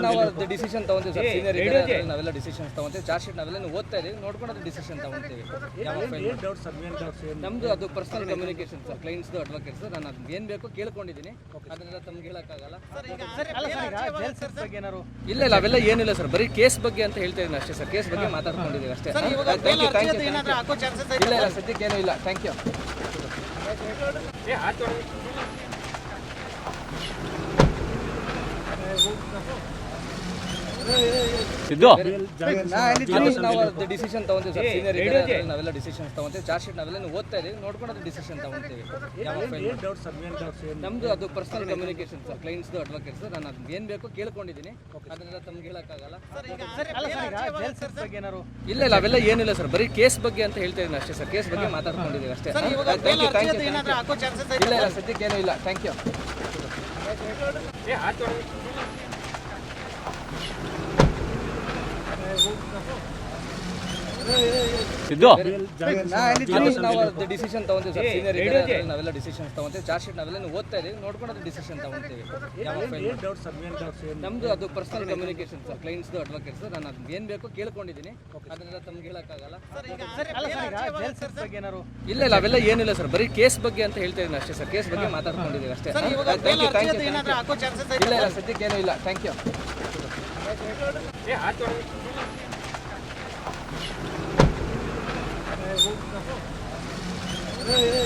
ನಾವು ಅದು ಡಿಸಿಷನ್ ತಗೊಂತೀವಿ ಸರ್ ಸೀನಿಯರ್ ಇದ್ದಾರೆ ನಾವೆಲ್ಲ ಡಿಸಿಷನ್ಸ್ ತಗೊಂತೀವಿ ಚಾರ್ಜ್ ಶೀಟ್ ನಾವೆಲ್ಲ ಓದ್ತಾ ಇದೀವಿ ನೋಡ್ಕೊಂಡು ಅದು ಡಿಸಿಷನ್ ತಗೊಂತೀವಿ. ನಮ್ದು ಅದು personal communication sir clients advocates ನಾನು ಅದು ಏನ್ ಬೇಕು ಕೇಳ್ಕೊಂಡಿದ್ದೀನಿ. ಅದನ್ನೆಲ್ಲ ತಮ್ಗೆ ಹೇಳಕ್ಕಾಗಲ್ಲ. ಇಲ್ಲ ಇಲ್ಲ ಅವೆಲ್ಲ ಏನಿಲ್ಲ ಸರ್ ಬರೀ ಕೇಸ್ ಬಗ್ಗೆ ಅಂತ ಹೇಳ್ತಾ ಇದ್ದೀನಿ ಅಷ್ಟೇ ಸರ್ ಕೇಸ್ ಬಗ್ಗೆ ಮಾತಾಡ್ಕೊಂಡಿದ್ದೀವಿ ಅಷ್ಟೇ. ಇಲ್ಲ ಇಲ್ಲ ಸದ್ಯಕ್ಕೆ ಏನೂ ಇಲ್ಲ ಥ್ಯಾಂಕ್ ಯು ಸಿದ್ದು ನಾವು ಡಿಸಿಷನ್ ತಗೊಂತೀವಿ ಸರ್. ಸೀನಿಯರ್ ಇದ್ದಾರೆ ನಾವೆಲ್ಲ ಡಿಸಿಷನ್ಸ್ ತಗೊಂತೀವಿ. ಚಾರ್ಜ್ ಶೀಟ್ ನಾವೆಲ್ಲ ಓದ್ತಾ ಇದೀವಿ ನೋಡ್ಕೊಂಡು ಅದು ಡಿಸಿಷನ್ ತಗೊಂತೀವಿ. ನಮ್ದು ಅದು personal communication sir. Clients advocates ನಾನು ಅದು ಏನ್ ಬೇಕು ಕೇಳ್ಕೊಂಡಿದ್ದೀನಿ. ಅದನ್ನೆಲ್ಲ ತಮ್ಗೆ ಹೇಳಕ್ಕಾಗಲ್ಲ. ಇಲ್ಲ ಇಲ್ಲ ಅವೆಲ್ಲ ಏನಿಲ್ಲ ಸರ್. ಬರೀ ಕೇಸ್ ಬಗ್ಗೆ ಅಂತ ಹೇಳ್ತಾ ಇದ್ದೀನಿ ಅಷ್ಟೇ ಸರ್. ಕೇಸ್ ಬಗ್ಗೆ ಮಾತಾಡ್ಕೊಂಡಿದ್ದೀವಿ ಅಷ್ಟೇ. ಇಲ್ಲ ಇಲ್ಲ ಸದ್ಯಕ್ಕೆ ಏನೂ ಇಲ್ಲ. ಥ್ಯಾಂಕ್ ಯು ಸಿದ್ದು ನಾವು ಡಿಸಿಷನ್ ತಗೊಂತೀವಿ ಸರ್. ಸೀನಿಯರ್ ಇದ್ದಾರೆ ನಾವೆಲ್ಲ ಡಿಸಿಷನ್ಸ್ ತಗೊಂತೀವಿ. ಚಾರ್ಜ್ ಶೀಟ್ ನಾವೆಲ್ಲ ಓದ್ತಾ ಇದೀವಿ ನೋಡ್ಕೊಂಡು ಅದು ಡಿಸಿಷನ್ ತಗೊಂತೀವಿ. ನಮ್ದು ಅದು personal communication sir clients advocates ನಾನು ಅದು ಏನ್ ಬೇಕು ಕೇಳ್ಕೊಂಡಿದ್ದೀನಿ. ಅದನ್ನೆಲ್ಲ ತಮ್ಗೆ ಹೇಳಕ್ಕಾಗಲ್ಲ. ಇಲ್ಲ ಇಲ್ಲ ಅವೆಲ್ಲ ಏನಿಲ್ಲ ಸರ್. ಬರೀ ಕೇಸ್ ಬಗ್ಗೆ ಅಂತ ಹೇಳ್ತಾ ಇದ್ದೀನಿ ಅಷ್ಟೇ ಸರ್. ಕೇಸ್ ಬಗ್ಗೆ ಮಾತಾಡ್ಕೊಂಡಿದ್ದೀವಿ ಅಷ್ಟೇ. ಇಲ್ಲ ಇಲ್ಲ ಸದ್ಯಕ್ಕೆ ಏನೂ ಇಲ್ಲ. Thank you Hey, hey.